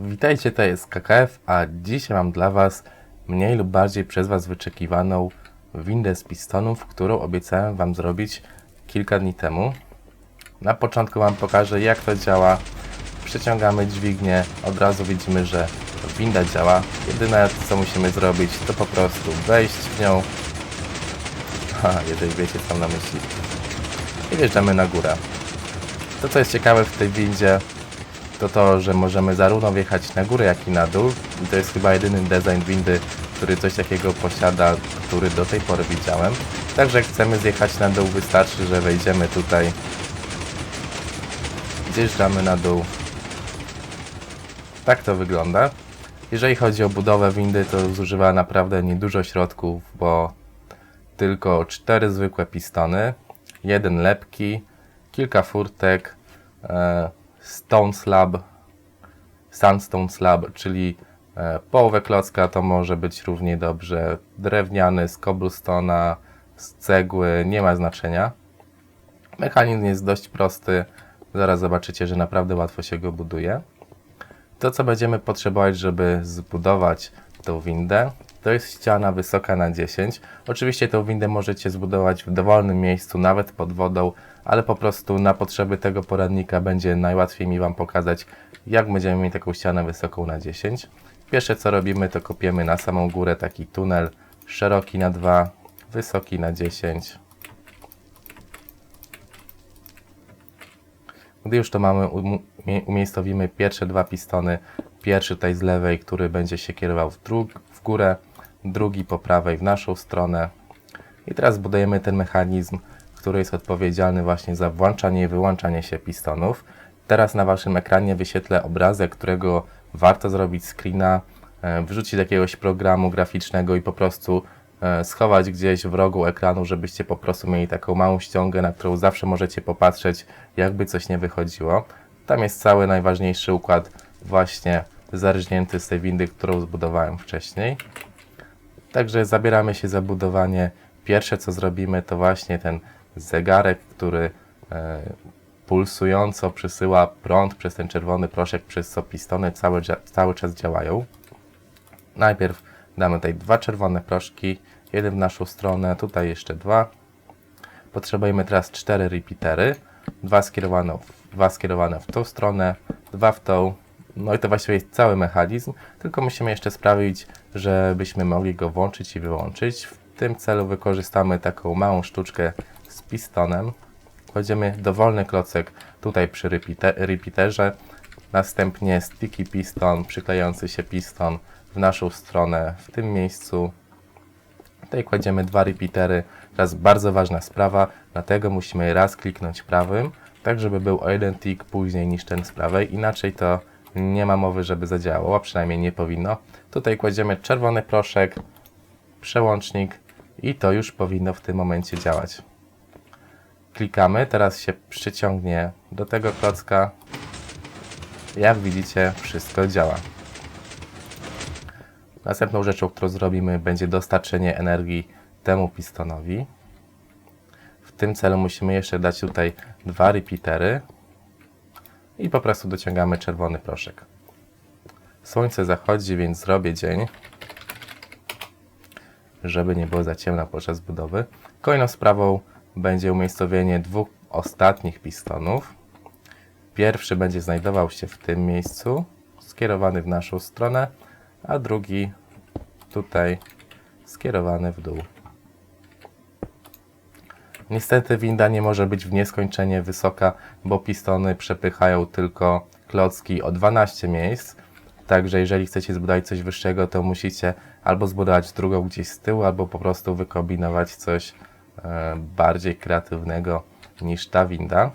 Witajcie, to jest KKF, a dzisiaj mam dla Was mniej lub bardziej przez Was wyczekiwaną windę z pistonów, którą obiecałem Wam zrobić kilka dni temu. Na początku Wam pokażę jak to działa. Przyciągamy dźwignię, od razu widzimy, że winda działa. Jedyne co musimy zrobić to po prostu wejść w nią. Ha, jeżeli wiecie co mam na myśli. I wjeżdżamy na górę. To co jest ciekawe w tej windzie, to to, że możemy zarówno wjechać na górę, jak i na dół. I to jest chyba jedyny design windy, który coś takiego posiada, który do tej pory widziałem. Także chcemy zjechać na dół, wystarczy, że wejdziemy tutaj. Zjeżdżamy na dół. Tak to wygląda. Jeżeli chodzi o budowę windy, to zużywa naprawdę niedużo środków, bo tylko cztery zwykłe pistony, jeden lepki, kilka furtek, e, stone slab, sandstone slab, czyli e, połowę klocka to może być równie dobrze drewniany z cobblestone'a, z cegły, nie ma znaczenia. Mechanizm jest dość prosty, zaraz zobaczycie, że naprawdę łatwo się go buduje. To, co będziemy potrzebować, żeby zbudować tą windę, to jest ściana wysoka na 10. Oczywiście tą windę możecie zbudować w dowolnym miejscu, nawet pod wodą, ale po prostu na potrzeby tego poradnika będzie najłatwiej mi Wam pokazać, jak będziemy mieć taką ścianę wysoką na 10. Pierwsze co robimy, to kopiemy na samą górę taki tunel szeroki na 2, wysoki na 10. Gdy już to mamy, um- umie- umiejscowimy pierwsze dwa pistony. Pierwszy tutaj z lewej, który będzie się kierował w, dru- w górę, drugi po prawej w naszą stronę. I teraz budujemy ten mechanizm, który jest odpowiedzialny właśnie za włączanie i wyłączanie się pistonów. Teraz na Waszym ekranie wyświetlę obrazek, którego warto zrobić screena, e, wrzucić jakiegoś programu graficznego i po prostu e, schować gdzieś w rogu ekranu, żebyście po prostu mieli taką małą ściągę, na którą zawsze możecie popatrzeć, jakby coś nie wychodziło. Tam jest cały najważniejszy układ właśnie zarżnięty z tej windy, którą zbudowałem wcześniej. Także zabieramy się za budowanie. Pierwsze co zrobimy to właśnie ten zegarek, który e, pulsująco przesyła prąd przez ten czerwony proszek, przez co pistony cały, cały czas działają. Najpierw damy tutaj dwa czerwone proszki, jeden w naszą stronę, tutaj jeszcze dwa. Potrzebujemy teraz cztery repeatery, dwa skierowane, dwa skierowane w tą stronę, dwa w tą. No i to właściwie jest cały mechanizm, tylko musimy jeszcze sprawić, żebyśmy mogli go włączyć i wyłączyć. W tym celu wykorzystamy taką małą sztuczkę z pistonem. Kładziemy dowolny klocek tutaj przy repeater- repeaterze, następnie sticky piston, przyklejający się piston w naszą stronę w tym miejscu. Tutaj kładziemy dwa repeatery. Teraz bardzo ważna sprawa, dlatego musimy raz kliknąć prawym, tak żeby był o jeden tick później niż ten z prawej, inaczej to nie ma mowy, żeby zadziałało, a przynajmniej nie powinno. Tutaj kładziemy czerwony proszek, przełącznik i to już powinno w tym momencie działać. Klikamy, teraz się przyciągnie do tego klocka. Jak widzicie, wszystko działa. Następną rzeczą, którą zrobimy, będzie dostarczenie energii temu pistonowi. W tym celu musimy jeszcze dać tutaj dwa repeatery i po prostu dociągamy czerwony proszek. Słońce zachodzi, więc zrobię dzień, żeby nie było za ciemno podczas budowy. Kolejną sprawą będzie umiejscowienie dwóch ostatnich pistonów. Pierwszy będzie znajdował się w tym miejscu, skierowany w naszą stronę, a drugi tutaj skierowany w dół. Niestety winda nie może być w nieskończenie wysoka, bo pistony przepychają tylko klocki o 12 miejsc. Także jeżeli chcecie zbudować coś wyższego, to musicie albo zbudować drugą gdzieś z tyłu, albo po prostu wykombinować coś e, bardziej kreatywnego niż ta winda.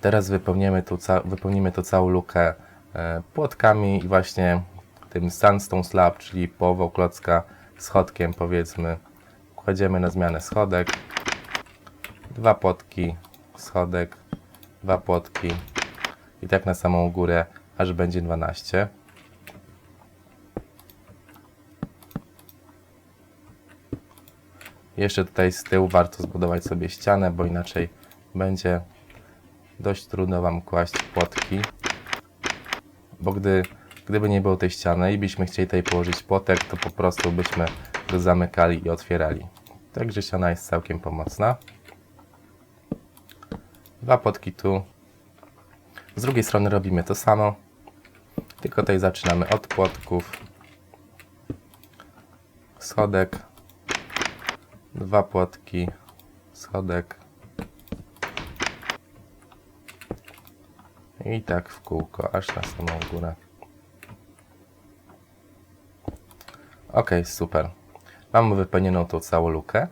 Teraz wypełnimy tu, wypełnimy tu całą lukę e, płotkami i właśnie tym sandstone slab, czyli połową klocka schodkiem powiedzmy. Kładziemy na zmianę schodek, dwa płotki, schodek, dwa płotki i tak na samą górę, aż będzie 12. Jeszcze tutaj z tyłu warto zbudować sobie ścianę, bo inaczej będzie dość trudno Wam kłaść płotki. bo gdy, gdyby nie było tej ściany i byśmy chcieli tutaj położyć płotek, to po prostu byśmy go zamykali i otwierali. Także ściana jest całkiem pomocna. Dwa płotki tu. Z drugiej strony robimy to samo, tylko tutaj zaczynamy od płotków. Schodek. Dwa płotki. Schodek. I tak w kółko, aż na samą górę. Ok, super. Mamy wypełnioną tą całą lukę.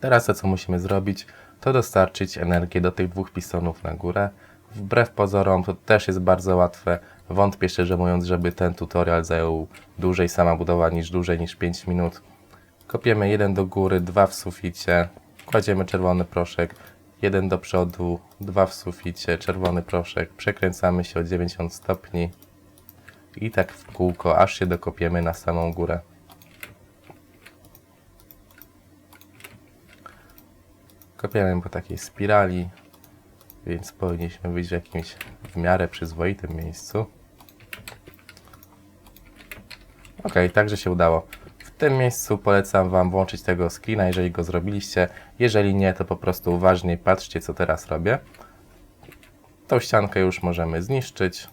Teraz to, co musimy zrobić, to dostarczyć energię do tych dwóch pistonów na górę. Wbrew pozorom to też jest bardzo łatwe. Wątpię szczerze mówiąc, żeby ten tutorial zajął dłużej sama budowa niż dłużej niż 5 minut. Kopiemy jeden do góry, dwa w suficie. Kładziemy czerwony proszek, jeden do przodu, dwa w suficie, czerwony proszek. Przekręcamy się o 90 stopni. I tak w kółko, aż się dokopiemy na samą górę. Kopiemy po takiej spirali, więc powinniśmy być w jakimś w miarę przyzwoitym miejscu. Ok, także się udało. W tym miejscu polecam Wam włączyć tego screena, jeżeli go zrobiliście. Jeżeli nie, to po prostu uważnie patrzcie, co teraz robię. Tą ściankę już możemy zniszczyć.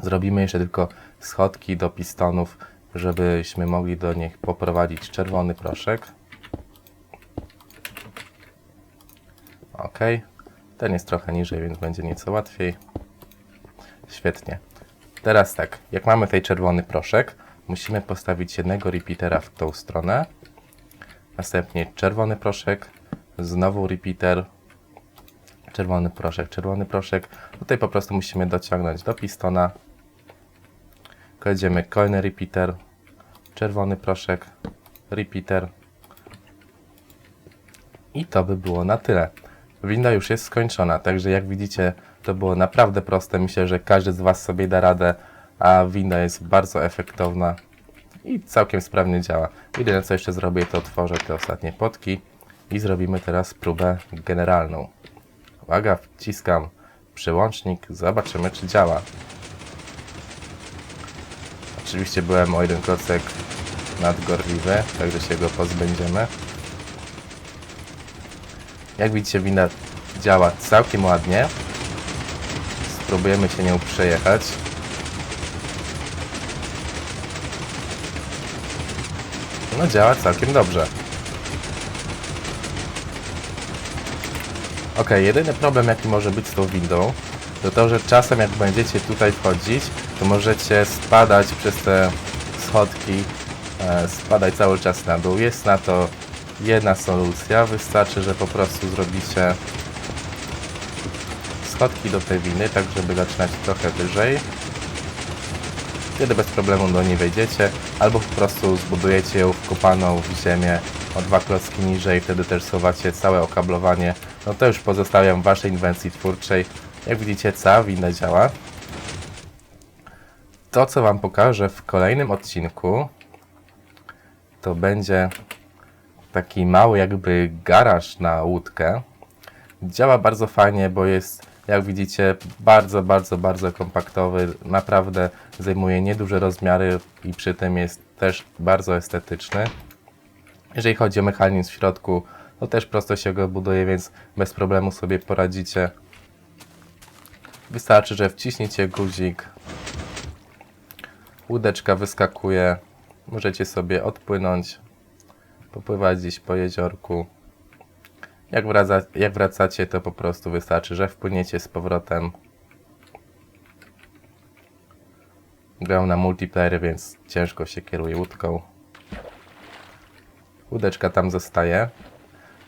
Zrobimy jeszcze tylko schodki do pistonów, żebyśmy mogli do nich poprowadzić czerwony proszek. Ok. Ten jest trochę niżej, więc będzie nieco łatwiej. Świetnie. Teraz tak, jak mamy tutaj czerwony proszek, musimy postawić jednego repeatera w tą stronę. Następnie czerwony proszek, znowu repeater, czerwony proszek, czerwony proszek. Tutaj po prostu musimy dociągnąć do pistona. Kładziemy kolejny repeater, czerwony proszek, repeater. I to by było na tyle. Winda już jest skończona, także jak widzicie, to było naprawdę proste. Myślę, że każdy z Was sobie da radę, a winda jest bardzo efektowna i całkiem sprawnie działa. Jedyne co jeszcze zrobię, to otworzę te ostatnie potki i zrobimy teraz próbę generalną. Uwaga, wciskam przełącznik, zobaczymy czy działa. Oczywiście byłem o jeden klocek nadgorliwy, także się go pozbędziemy. Jak widzicie, winda działa całkiem ładnie. Spróbujemy się nią przejechać. No działa całkiem dobrze. Ok, jedyny problem jaki może być z tą windą, to to, że czasem jak będziecie tutaj wchodzić, to możecie spadać przez te schodki, e, spadać cały czas na dół. Jest na to jedna solucja, wystarczy, że po prostu zrobicie schodki do tej winy, tak żeby zaczynać trochę wyżej. Wtedy bez problemu do niej wejdziecie, albo po prostu zbudujecie ją wkopaną w ziemię o dwa klocki niżej, wtedy też schowacie całe okablowanie. No to już pozostawiam waszej inwencji twórczej. Jak widzicie, cała winda działa. To, co wam pokażę w kolejnym odcinku, to będzie taki mały jakby garaż na łódkę. Działa bardzo fajnie, bo jest, jak widzicie, bardzo, bardzo, bardzo kompaktowy. Naprawdę zajmuje nieduże rozmiary i przy tym jest też bardzo estetyczny. Jeżeli chodzi o mechanizm w środku, to też prosto się go buduje, więc bez problemu sobie poradzicie. Wystarczy, że wciśniecie guzik, łódeczka wyskakuje, możecie sobie odpłynąć, popływać gdzieś po jeziorku. Jak, wraca, jak wracacie, to po prostu wystarczy, że wpłyniecie z powrotem. Gram na multiplayer, więc ciężko się kieruje łódką. Łódeczka tam zostaje.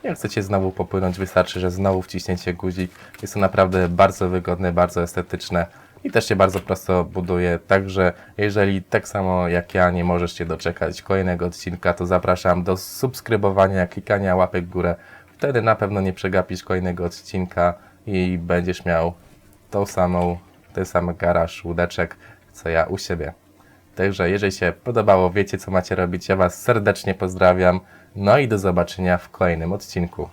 Jak chcecie znowu popłynąć, wystarczy, że znowu wciśniecie guzik. Jest to naprawdę bardzo wygodne, bardzo estetyczne i też się bardzo prosto buduje. Także jeżeli tak samo jak ja nie możesz się doczekać kolejnego odcinka, to zapraszam do subskrybowania, klikania łapek w górę. Wtedy na pewno nie przegapisz kolejnego odcinka i będziesz miał tą samą, ten sam garaż łódeczek, co ja u siebie. Także jeżeli się podobało, wiecie co macie robić. Ja Was serdecznie pozdrawiam. No i do zobaczenia w kolejnym odcinku.